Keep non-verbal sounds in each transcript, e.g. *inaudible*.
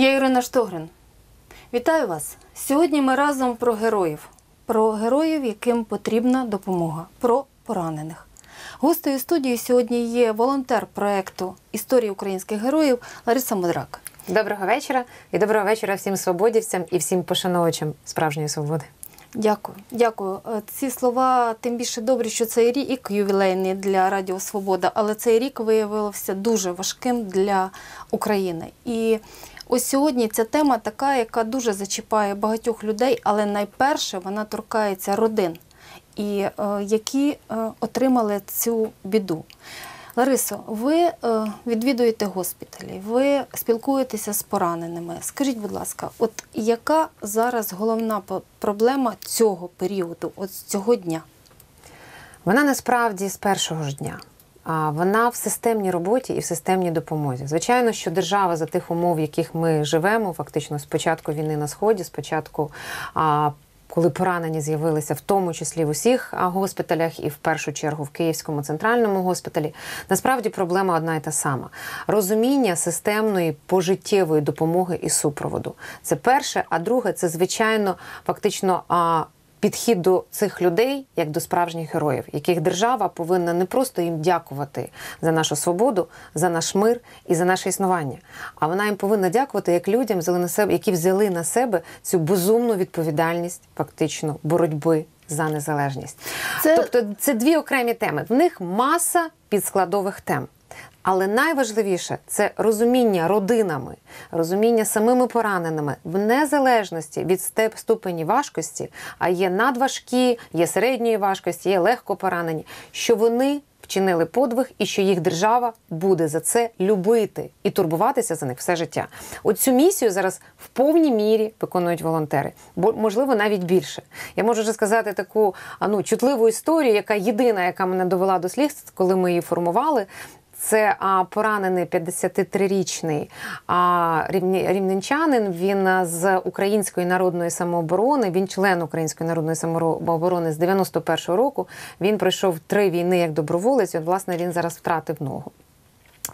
Я Ірина Штогрин. Вітаю вас! Сьогодні ми разом про героїв, про героїв, яким потрібна допомога, про поранених. Гостею студії сьогодні є волонтер проєкту Історії українських героїв Лариса Модрак. Доброго вечора і доброго вечора всім свободівцям і всім пошановувачам справжньої свободи. Дякую, дякую. Е, Ці слова тим більше добрі, що цей рік ювілейний для Радіо Свобода, але цей рік виявився дуже важким для України. І ось сьогодні ця тема така, яка дуже зачіпає багатьох людей, але найперше вона торкається родин, і е, які е, отримали цю біду. Ларисо, ви е, відвідуєте госпіталі, ви спілкуєтеся з пораненими. Скажіть, будь ласка, от яка зараз головна проблема цього періоду, от цього дня? Вона насправді з першого ж дня. Вона в системній роботі і в системній допомозі. Звичайно, що держава за тих умов, в яких ми живемо, фактично з початку війни на сході, спочатку. Коли поранені з'явилися, в тому числі в усіх госпіталях, і в першу чергу в Київському центральному госпіталі, насправді проблема одна і та сама: розуміння системної пожиттєвої допомоги і супроводу. Це перше, а друге, це звичайно фактично. Підхід до цих людей як до справжніх героїв, яких держава повинна не просто їм дякувати за нашу свободу, за наш мир і за наше існування, а вона їм повинна дякувати як людям, які взяли на себе цю безумну відповідальність, фактично боротьби за незалежність. Це- Тобто це дві окремі теми. В них маса підскладових тем. Але найважливіше це розуміння родинами, розуміння самими пораненими в незалежності від степ ступені важкості, а є надважкі, є середньої важкості, є легко поранені, що вони вчинили подвиг і що їх держава буде за це любити і турбуватися за них все життя. Оцю місію зараз в повній мірі виконують волонтери, бо можливо навіть більше. Я можу вже сказати таку ну, чутливу історію, яка єдина, яка мене довела до сліз, коли ми її формували. Це поранений 53-річний а, рівненчанин. Він з Української народної самооборони. Він член Української народної самооборони з 91-го року. Він пройшов три війни як доброволець. От, власне, він зараз втратив ногу.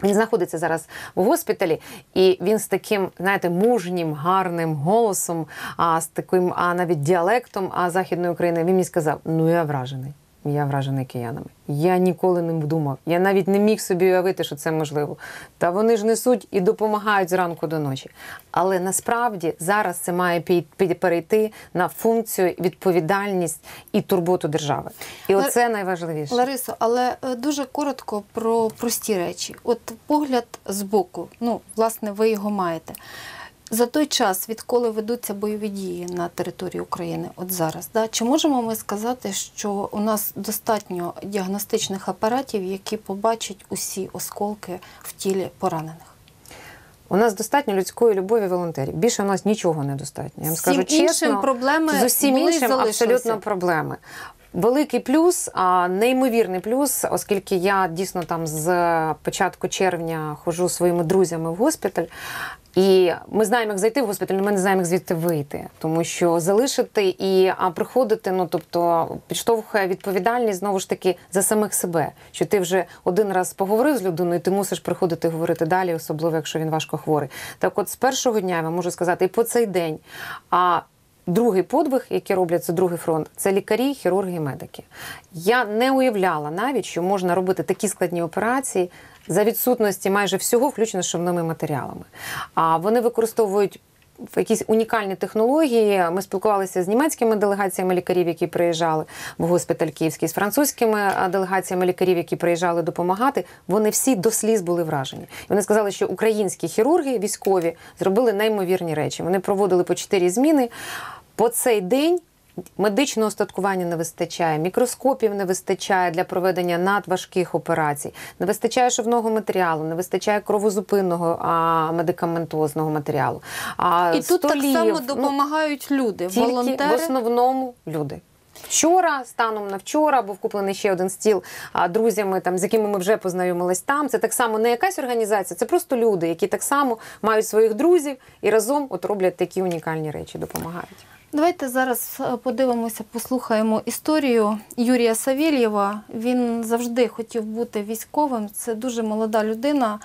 Він знаходиться зараз в госпіталі, і він з таким, знаєте, мужнім, гарним голосом, а з таким а навіть діалектом а західної України. Він мені сказав: Ну я вражений. Я вражений киянами. Я ніколи не думав. Я навіть не міг собі уявити, що це можливо. Та вони ж несуть і допомагають зранку до ночі. Але насправді зараз це має пій- пій- перейти на функцію, відповідальність і турботу держави. І Лар- оце найважливіше. Ларисо, але е, дуже коротко про прості речі. От погляд з боку, ну, власне, ви його маєте. За той час, відколи ведуться бойові дії на території України, от зараз, да, чи можемо ми сказати, що у нас достатньо діагностичних апаратів, які побачать усі осколки в тілі поранених? У нас достатньо людської любові волонтерів. Більше у нас нічого не достатньо. Я вам скажу чесно, проблеми з усім іншим абсолютно проблеми. Великий плюс, а неймовірний плюс, оскільки я дійсно там з початку червня ходжу своїми друзями в госпіталь. І ми знаємо, як зайти в госпіталь, але ми не знаємо, як звідти вийти. Тому що залишити і приходити, ну тобто підштовхує відповідальність знову ж таки за самих себе. Що ти вже один раз поговорив з людиною, ти мусиш приходити говорити далі, особливо якщо він важко хворий. Так, от з першого дня я вам можу сказати, і по цей день. А Другий подвиг, який роблять це другий фронт, це лікарі, хірурги і медики. Я не уявляла навіть, що можна робити такі складні операції за відсутності майже всього, включно з шовними матеріалами. А вони використовують в якісь унікальні технології. Ми спілкувалися з німецькими делегаціями лікарів, які приїжджали в госпіталь Київський, з французькими делегаціями лікарів, які приїжджали допомагати. Вони всі до сліз були вражені. І вони сказали, що українські хірурги військові зробили неймовірні речі. Вони проводили по чотири зміни. По цей день медичного остаткування не вистачає, мікроскопів не вистачає для проведення надважких операцій, не вистачає шовного матеріалу, не вистачає кровозупинного а, медикаментозного матеріалу. А, І тут так столів, само ну, допомагають люди, тільки волонтери. в основному люди. Вчора, станом на вчора, був куплений ще один стіл а, друзями, там, з якими ми вже познайомились там. Це так само не якась організація, це просто люди, які так само мають своїх друзів і разом от роблять такі унікальні речі, допомагають. Давайте зараз е, подивимося, послухаємо історію Юрія Савєлєва. Він завжди хотів бути військовим. Це дуже молода людина.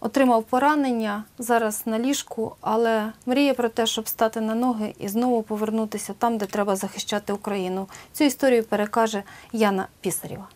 отримав поранення зараз на ліжку, але мріє про те, щоб стати на ноги і знову повернутися там, де треба захищати Україну. Цю історію перекаже Яна Пісарєва.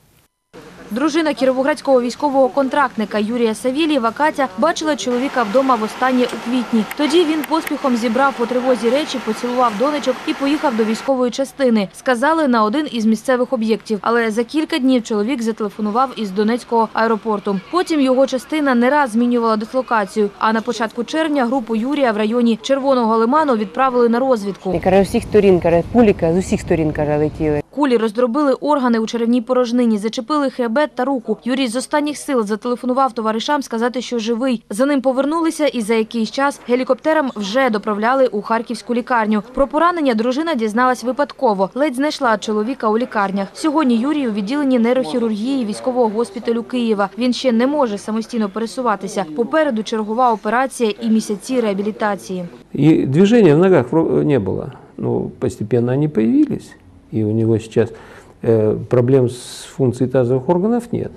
Дружина кіровоградського військового контрактника Юрія Савілєва Катя бачила чоловіка вдома востаннє у квітні. Тоді він поспіхом зібрав по тривозі речі, поцілував донечок і поїхав до військової частини. Сказали на один із місцевих об'єктів. Але за кілька днів чоловік зателефонував із Донецького аеропорту. Потім його частина не раз змінювала дислокацію. А на початку червня групу Юрія в районі Червоного лиману відправили на розвідку. І каже, усіх сторін, каже, пулі каже, з усіх сторін каже, летіли. Кулі роздробили органи у черевній порожнині, зачепили хребет та руку. Юрій з останніх сил зателефонував товаришам сказати, що живий. За ним повернулися і за якийсь час гелікоптером вже доправляли у харківську лікарню. Про поранення дружина дізналась випадково. Ледь знайшла чоловіка у лікарнях. Сьогодні Юрій у відділенні нейрохірургії військового госпіталю Києва. Він ще не може самостійно пересуватися. Попереду чергова операція і місяці реабілітації. И движения в ногах не было. Но постепенно они появились. И у него сейчас проблем с функцией тазовых органов нет.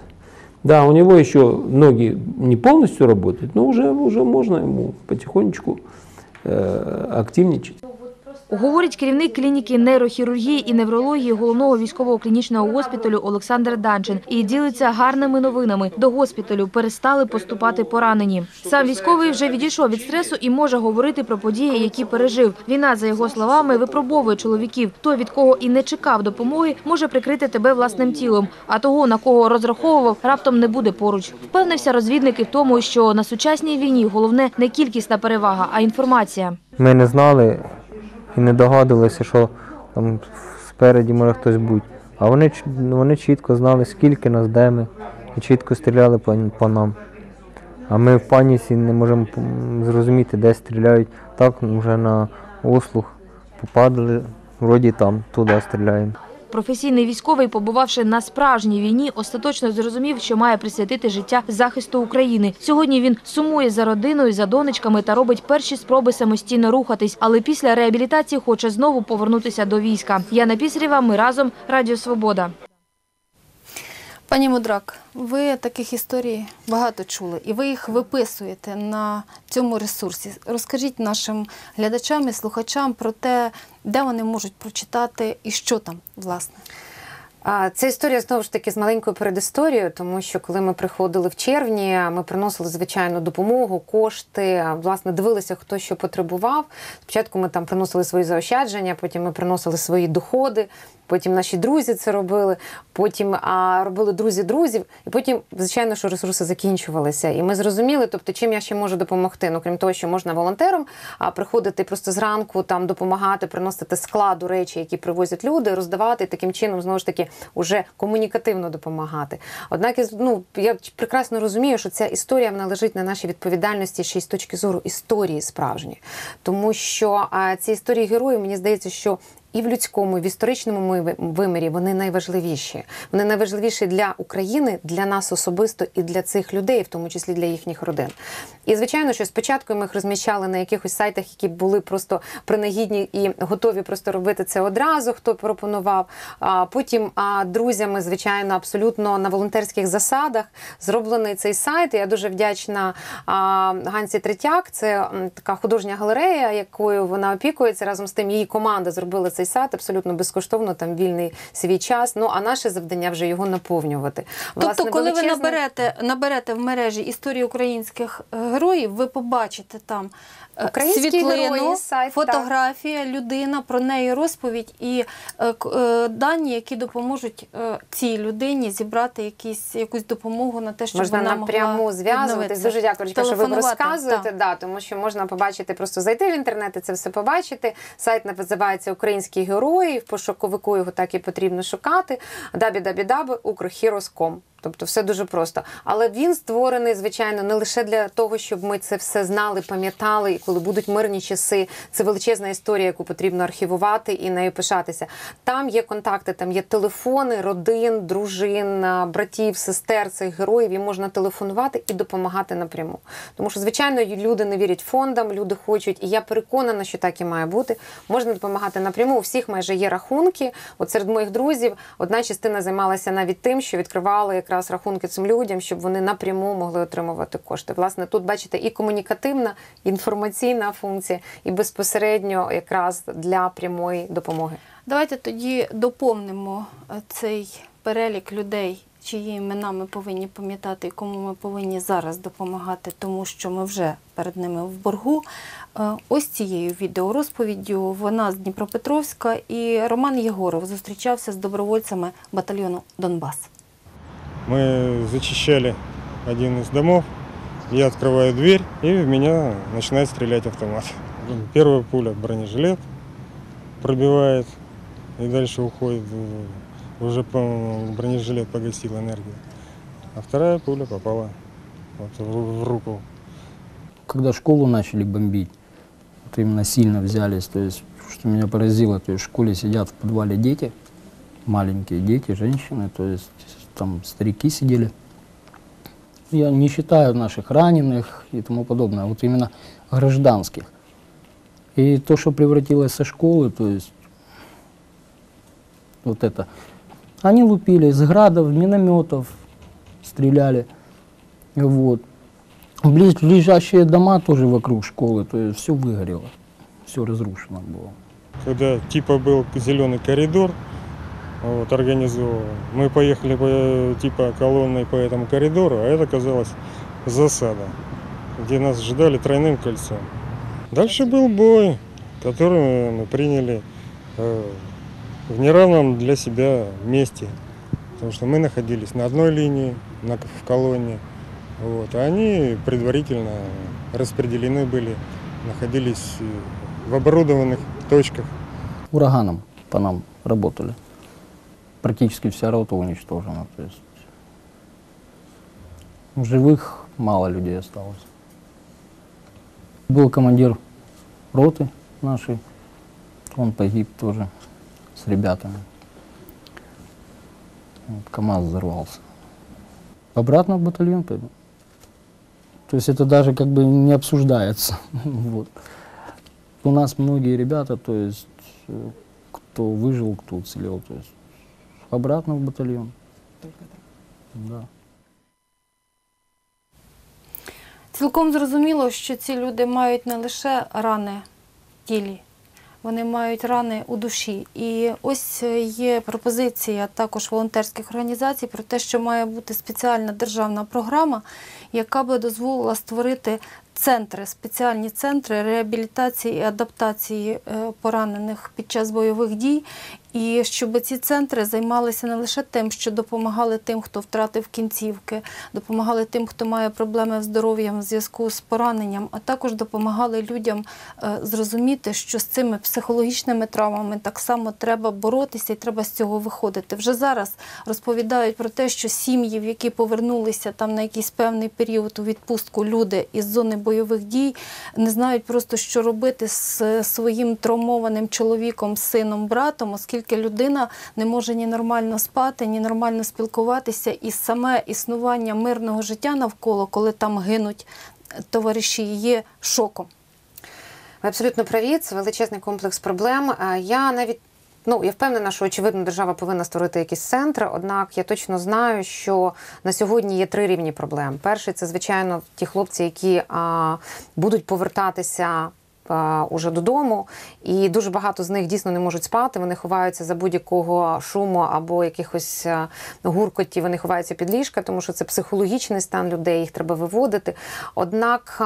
Да, у него еще ноги не полностью работают, но уже, уже можно ему потихонечку э, активничать. Говорить керівник клініки нейрохірургії і неврології головного військового клінічного госпіталю Олександр Данчин і ділиться гарними новинами. До госпіталю перестали поступати поранені. Сам військовий вже відійшов від стресу і може говорити про події, які пережив. Війна, за його словами, випробовує чоловіків. Той, від кого і не чекав допомоги, може прикрити тебе власним тілом. А того, на кого розраховував, раптом не буде поруч. Впевнився розвідник і в тому, що на сучасній війні головне не кількісна перевага, а інформація. Ми не знали і не догадувалися, що там спереді може хтось бути. А вони, вони чітко знали, скільки нас, де ми, і чітко стріляли по, по нам. А ми в паніці не можемо зрозуміти, де стріляють. Так вже на ослух попадали, вроді там, туди стріляємо. Професійний військовий, побувавши на справжній війні, остаточно зрозумів, що має присвятити життя захисту України. Сьогодні він сумує за родиною, за донечками та робить перші спроби самостійно рухатись. Але після реабілітації хоче знову повернутися до війська. Яна Пісрєва, ми разом. Радіо Свобода. Пані Мудрак, ви таких історій багато чули, і ви їх виписуєте на цьому ресурсі. Розкажіть нашим глядачам і слухачам про те, де вони можуть прочитати і що там, власне. А, Це історія знову ж таки з маленькою передісторією, тому що коли ми приходили в червні, ми приносили звичайну допомогу, кошти. Власне, дивилися, хто що потребував. Спочатку ми там приносили свої заощадження, потім ми приносили свої доходи. Потім наші друзі це робили, потім а, робили друзі друзів, і потім, звичайно, що ресурси закінчувалися. І ми зрозуміли, тобто, чим я ще можу допомогти. Ну, крім того, що можна волонтером а, приходити просто зранку, там допомагати, приносити складу речі, які привозять люди, роздавати і таким чином знову ж таки уже комунікативно допомагати. Однак ну, я прекрасно розумію, що ця історія вона лежить на нашій відповідальності ще й з точки зору історії справжньої, тому що а, ці історії героїв, мені здається, що і в людському, і в історичному вимірі вони найважливіші. Вони найважливіші для України, для нас особисто і для цих людей, в тому числі для їхніх родин. І звичайно, що спочатку ми їх розміщали на якихось сайтах, які були просто принагідні і готові просто робити це одразу, хто пропонував. А потім а, друзями, звичайно, абсолютно на волонтерських засадах зроблений цей сайт. Я дуже вдячна Ганці Третяк. Це така художня галерея, якою вона опікується. Разом з тим її команда зробила цей сад абсолютно безкоштовно, там вільний свій час. Ну а наше завдання вже його наповнювати. Тобто, коли ви наберете, наберете в мережі історії українських героїв, ви побачите там Українські світлину, герої, сайт, так. фотографія, людина, про неї розповідь і е, е, дані, які допоможуть е, цій людині зібрати якісь, якусь допомогу на те, щоб можна вона напряму зв'язуватись. Дуже дякую, що ви розказуєте. так. Да, тому що можна побачити, просто зайти в інтернет і це все побачити. Сайт називається Українські герої. В пошуковику його так і потрібно шукати. www.ukrheroes.com. Тобто все дуже просто. Але він створений, звичайно, не лише для того, щоб ми це все знали, пам'ятали, і коли будуть мирні часи, це величезна історія, яку потрібно архівувати і нею пишатися. Там є контакти, там є телефони, родин, дружин, братів, сестер цих героїв. Їм можна телефонувати і допомагати напряму. Тому що, звичайно, люди не вірять фондам, люди хочуть, і я переконана, що так і має бути. Можна допомагати напряму. У всіх майже є рахунки. От серед моїх друзів одна частина займалася навіть тим, що відкривали якраз рахунки цим людям, щоб вони напряму могли отримувати кошти. Власне, тут бачите і комунікативна, інформаційна функція, і безпосередньо якраз для прямої допомоги. Давайте тоді доповнимо е, цей перелік людей, чиї імена ми повинні пам'ятати і кому ми повинні зараз допомагати, тому що ми вже перед ними в боргу. Е, Ось цією відеорозповіддю вона з Дніпропетровська і Роман Єгоров зустрічався з добровольцями батальйону Донбас. Мы зачищали один из домов, я открываю дверь, и в меня начинает стрелять автомат. Первая пуля бронежилет пробивает, и дальше уходит, уже по- бронежилет погасил энергию. А вторая пуля попала вот в, в руку. когда школу начали бомбить, вот именно сильно взялись, то есть, что меня поразило, то есть в школе сидят в подвале дети, маленькие дети, женщины, то есть там старики сидели. Я не считаю наших раненых и тому подобное, вот именно гражданских. И то, что превратилось со школы, то есть вот это, они лупили из градов, минометов, стреляли, вот. Близ, ближайшие дома тоже вокруг школы, то есть все выгорело, все разрушено было. Когда типа был зеленый коридор, вот, организовал, мы поехали по, типа колонной по этому коридору, а это оказалось засада, где нас ждали тройным кольцом. Дальше был бой, который мы приняли э, в неравном для себя месте, потому что мы находились на одной линии, на, в колонне, вот, а они предварительно распределены были, находились э, в оборудованных точках. Ураганом по нам работали. Практически вся рота уничтожена. То есть живых мало людей осталось. Был командир роты нашей, он погиб тоже с ребятами. Вот, КАМАЗ взорвался. Обратно в батальон пойду. То есть это даже как бы не обсуждается. *laughs* Вот. У нас многие ребята, то есть э, кто выжил, кто уцелел, то есть обратно в батальон. Да. Цілком зрозуміло, що ці люди мають не лише рани в тілі, вони мають рани у душі. І ось е, є пропозиція також волонтерських організацій про те, що має бути спеціальна державна програма, яка би дозволила створити центри, спеціальні центри реабілітації і адаптації е, поранених під час бойових дій. І щоб ці центри займалися не лише тим, що допомагали тим, хто втратив кінцівки, допомагали тим, хто має проблеми з здоров'ям в зв'язку з пораненням, а також допомагали людям е, зрозуміти, що з цими психологічними травмами так само треба боротися і треба з цього виходити. Вже зараз розповідають про те, що сім'ї, в які повернулися там на якийсь певний період у відпустку люди із зони бойових дій, не знають просто, що робити з своїм травмованим чоловіком, сином, братом, оскільки людина не може ні нормально спати, ні нормально спілкуватися, і саме існування мирного життя навколо, коли там гинуть товариші, є шоком. Ви абсолютно праві, це величезний комплекс проблем. Е, Я навіть ну я впевнена, що очевидно держава повинна створити якісь центри. Однак я точно знаю, що на сьогодні є три рівні проблем. Перший це звичайно ті хлопці, які а, будуть повертатися. Уже додому, і дуже багато з них дійсно не можуть спати. Вони ховаються за будь-якого шуму або якихось а, гуркотів. Вони ховаються під ліжка, тому що це психологічний стан людей. Їх треба виводити. Однак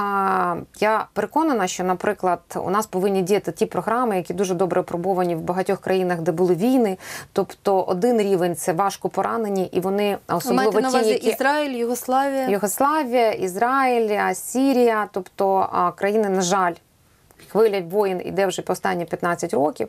я переконана, що, наприклад, у нас повинні діяти ті програми, які дуже добре опробовані в багатьох країнах, де були війни. Тобто, один рівень це важко поранені, і вони особливо маєте на увазі які Ізраїль, Югославія. Югославія, Ізраїль, Сірія, тобто країни, на жаль. Хвиля воїн іде вже останні 15 років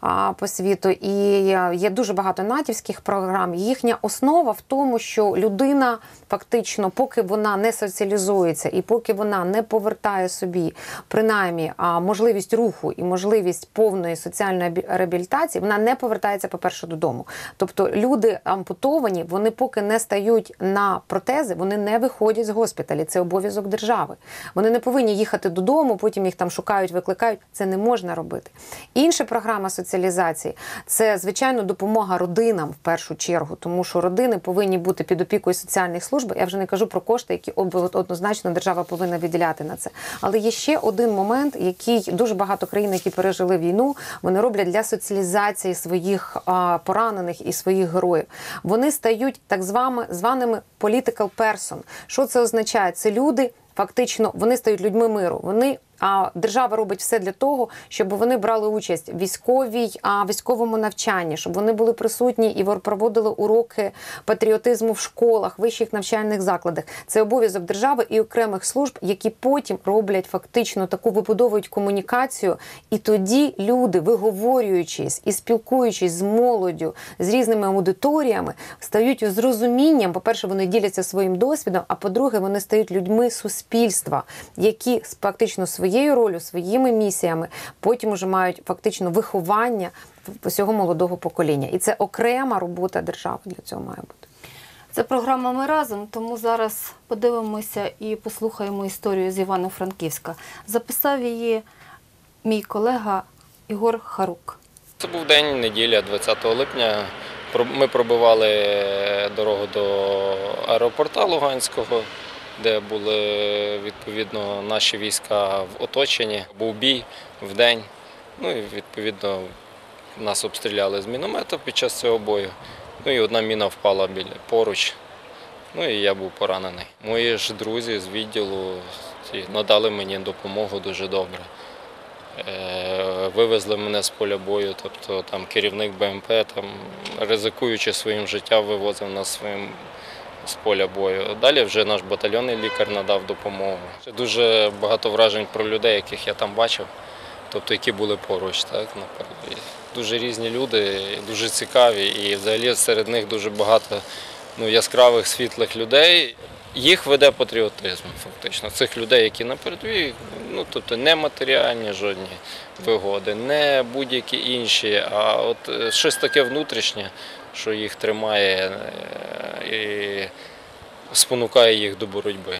а, по світу, і е, є дуже багато натівських програм. Їхня основа в тому, що людина фактично, поки вона не соціалізується і поки вона не повертає собі принаймні можливість руху і можливість повної соціальної реабілітації, вона не повертається, по-перше, додому. Тобто люди ампутовані, вони поки не стають на протези, вони не виходять з госпіталі. Це обов'язок держави. Вони не повинні їхати додому, потім їх там шукають збирають, викликають. Це не можна робити. Інша програма соціалізації це звичайно допомога родинам в першу чергу, тому що родини повинні бути під опікою соціальних служб. Я вже не кажу про кошти, які однозначно держава повинна виділяти на це. Але є ще один момент, який дуже багато країн, які пережили війну, вони роблять для соціалізації своїх поранених і своїх героїв. Вони стають так звами званими political person. Що це означає? Це люди. Фактично, вони стають людьми миру. Вони а держава робить все для того, щоб вони брали участь в військовій, а військовому навчанні, щоб вони були присутні і проводили уроки патріотизму в школах, вищих навчальних закладах. Це обов'язок держави і окремих служб, які потім роблять фактично таку вибудовують комунікацію. І тоді люди, виговорюючись і спілкуючись з молоддю, з різними аудиторіями, стають з розумінням. По-перше, вони діляться своїм досвідом. А по-друге, вони стають людьми суспільства, які фактично своєю ролью, своїми місіями потім уже мають фактично виховання всього молодого покоління. І це окрема робота держави для цього має бути. Це програма Ми разом, тому зараз подивимося і послухаємо історію з Івано-Франківська. Записав її мій колега Ігор Харук. Це був день неділя, 20 липня. Ми пробивали дорогу до аеропорта Луганського, де були відповідно наші війська в оточенні. Був бій в день. Ну і відповідно нас обстріляли з міномета під час цього бою. Ну і одна міна впала біля поруч. Ну і я був поранений. Мої ж друзі з відділу надали мені допомогу дуже добре. Е, Вивезли мене з поля бою, тобто там керівник БМП, там, ризикуючи своїм життям, вивозив нас своїм з поля бою. Далі вже наш батальйонний лікар надав допомогу. Ще Дуже багато вражень про людей, яких я там бачив, тобто які були поруч. Так, Дуже різні люди, дуже цікаві, і взагалі серед них дуже багато ну, яскравих світлих людей. Їх веде патріотизм, фактично. Цих людей, які на передовій, ну тобто не матеріальні жодні вигоди, не будь-які інші, а от е, щось таке внутрішнє, що їх тримає е, і спонукає їх до боротьби.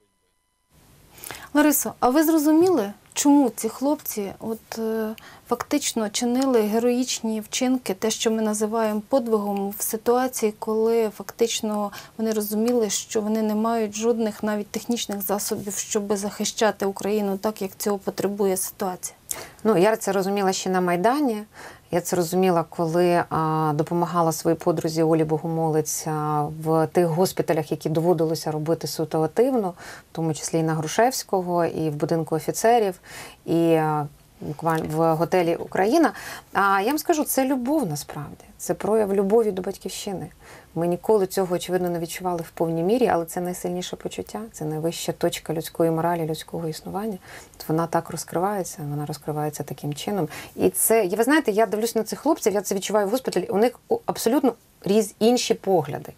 Ларисо, а ви зрозуміли, чому ці хлопці от, е, фактично чинили героїчні вчинки, те, що ми називаємо подвигом в ситуації, коли фактично вони розуміли, що вони не мають жодних навіть технічних засобів, щоб захищати Україну так, як цього потребує ситуація? Ну, я це розуміла ще на Майдані. Я це розуміла, коли а, допомагала своїй подрузі Олі Богомолець а, в тих госпіталях, які доводилося робити ситуативно, в тому числі і на Грушевського, і в будинку офіцерів, і а, буквально в готелі Україна. А я вам скажу, це любов насправді. Це прояв любові до батьківщини. Ми ніколи цього, очевидно, не відчували в повній мірі, але це найсильніше почуття, це найвища точка людської моралі, людського існування. От вона так розкривається, вона розкривається таким чином. І це, і ви знаєте, я дивлюсь на цих хлопців, я це відчуваю в госпіталі. У них абсолютно різ інші погляди.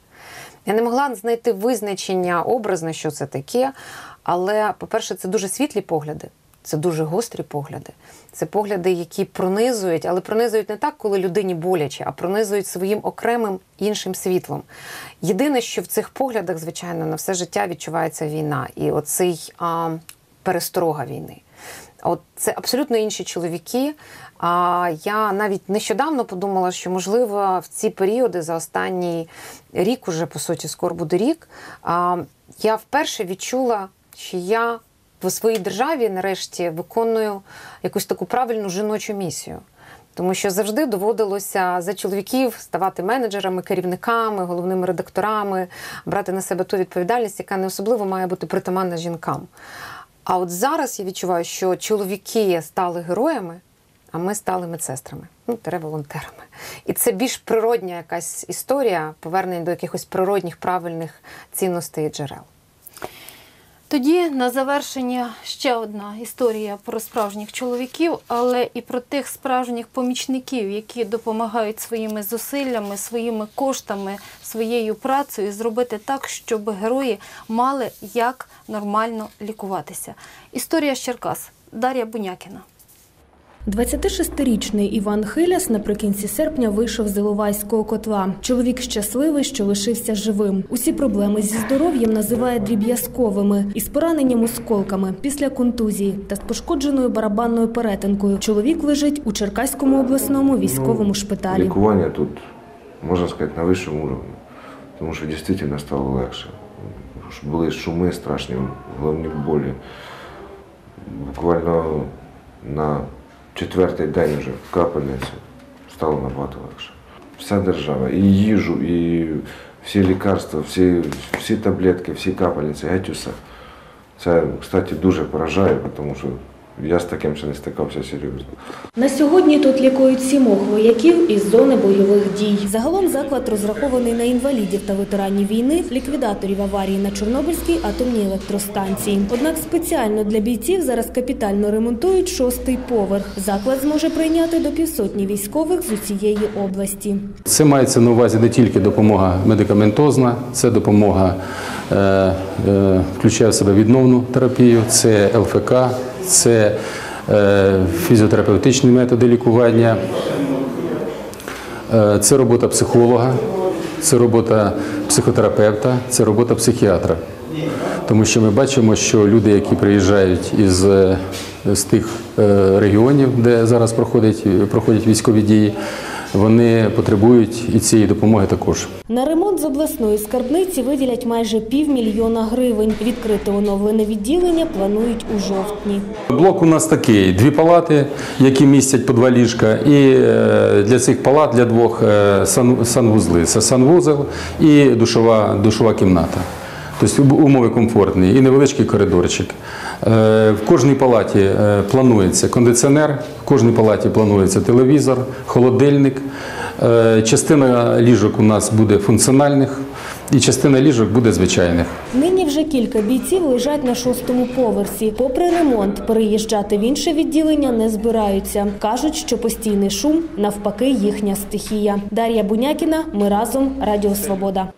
Я не могла знайти визначення образне, що це таке. Але, по-перше, це дуже світлі погляди, це дуже гострі погляди. Це погляди, які пронизують, але пронизують не так, коли людині боляче, а пронизують своїм окремим іншим світлом. Єдине, що в цих поглядах, звичайно, на все життя відчувається війна і оцей а, пересторога війни. От це абсолютно інші чоловіки. А я навіть нещодавно подумала, що можливо в ці періоди за останній рік, уже по суті, скоро буде рік. А, я вперше відчула, що я в своїй державі нарешті виконую якусь таку правильну жіночу місію. Тому що завжди доводилося за чоловіків ставати менеджерами, керівниками, головними редакторами, брати на себе ту відповідальність, яка не особливо має бути притаманна жінкам. А от зараз я відчуваю, що чоловіки стали героями, а ми стали медсестрами, ну, тере волонтерами. І це більш природня якась історія, повернення до якихось природних правильних цінностей і джерел. Тоді на завершення ще одна історія про справжніх чоловіків, але і про тих справжніх помічників, які допомагають своїми зусиллями, своїми коштами, своєю працею зробити так, щоб герої мали як нормально лікуватися. Історія з Черкас. Дар'я Бунякіна. 26-річний Іван Хиляс наприкінці серпня вийшов з Іловайського котла. Чоловік щасливий, що лишився живим. Усі проблеми зі здоров'ям називає дріб'язковими із пораненням осколками після контузії та з пошкодженою барабанною перетинкою. Чоловік лежить у Черкаському обласному військовому шпиталі. Лікування тут, можна сказати, на вищому рівні, тому що дійсно стало легше. Були шуми страшні, головні болі. Буквально на четвертий день вже в капельницю стало набагато легше. Вся держава, і їжу, і всі лікарства, всі, всі таблетки, всі капельниці, геть усе. Це, кстати, дуже поражає, тому що я з таким ще не стикався серйозно. На сьогодні тут лікують сімох вояків із зони бойових дій. Загалом заклад розрахований на інвалідів та ветеранів війни, ліквідаторів аварії на Чорнобильській атомній електростанції. Однак спеціально для бійців зараз капітально ремонтують шостий поверх. Заклад зможе прийняти до півсотні військових з усієї області. Це мається на увазі не тільки допомога медикаментозна, це допомога е, е, включає в себе відновну терапію, це ЛФК, це е, фізіотерапевтичні методи лікування, е, це робота психолога, це робота психотерапевта, це робота психіатра. Тому що ми бачимо, що люди, які приїжджають із е, з тих регіонів, де зараз проходять, проходять військові дії, вони потребують і цієї допомоги також. На ремонт з обласної скарбниці виділять майже півмільйона гривень. Відкрити оновлене відділення планують у жовтні. Блок у нас такий: дві палати, які містять по два ліжка, і е, для цих палат для двох е, сан, санвузли. Це санвузол і душова, душова кімната. Тобто умови комфортні і невеличкий коридорчик. Е, В кожній палаті е, планується кондиціонер, в кожній палаті планується телевізор, холодильник. Е, Частина ліжок у нас буде функціональних, і частина ліжок буде звичайних. Нині вже кілька бійців лежать на шостому поверсі. Попри ремонт, переїжджати в інше відділення не збираються. Кажуть, що постійний шум навпаки їхня стихія. Дар'я Бунякіна. Ми разом. Радіо Свобода.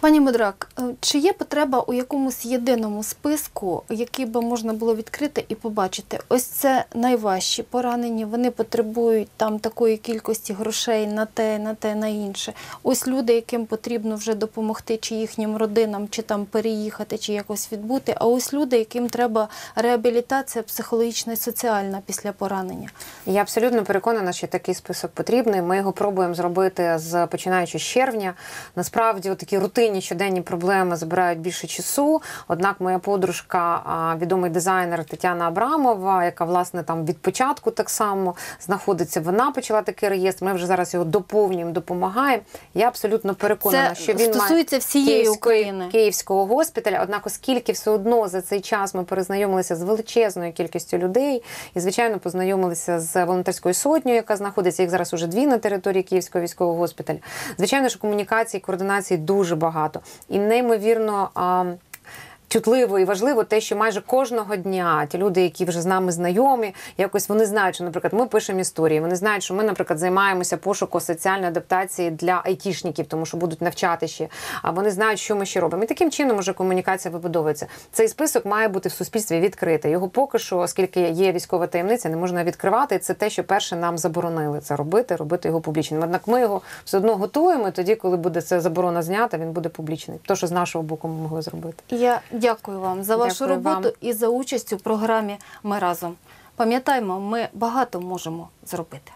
Пані Мудрак, е, чи є потреба у якомусь єдиному списку, який би можна було відкрити і побачити? Ось це найважчі поранені, вони потребують там такої кількості грошей на те, на те, на інше. Ось люди, яким потрібно вже допомогти, чи їхнім родинам, чи там переїхати, чи якось відбути. А ось люди, яким треба реабілітація психологічна і соціальна після поранення. Я абсолютно переконана, що такий список потрібний. Ми його пробуємо зробити з починаючи з червня. Насправді, такі рутинні щоденні проблеми забирають більше часу. Однак, моя подружка, відомий дизайнер Тетяна Абрамова, яка власне там від початку так само знаходиться, вона почала такий реєстр. Ми вже зараз його доповнюємо, допомагаємо. Я абсолютно переконана, Це що він стосується має всієї Київської- України. Київського госпіталя. Однак, оскільки все одно за цей час ми перезнайомилися з величезною кількістю людей, і звичайно познайомилися з волонтерською сотнею, яка знаходиться їх зараз уже дві на території Київського військового госпіталю. Звичайно, що комунікації, координації дуже багато і неймовірно. Чутливо і важливо те, що майже кожного дня ті люди, які вже з нами знайомі, якось вони знають, що, наприклад, ми пишемо історії. Вони знають, що ми, наприклад, займаємося пошуку соціальної адаптації для айтішників, тому що будуть навчати ще. А вони знають, що ми ще робимо. І таким чином уже комунікація вибудовується. Цей список має бути в суспільстві відкритий. Його поки що, оскільки є військова таємниця, не можна відкривати. Це те, що перше нам заборонили це робити, робити його публічним. Однак ми його все одно готуємо. і Тоді, коли буде ця заборона знята, він буде публічний. То, що з нашого боку ми могли зробити. Я дякую вам за вашу Дякую роботу вам. і за участь у програмі Ми разом. Пам'ятаємо, ми багато можемо зробити.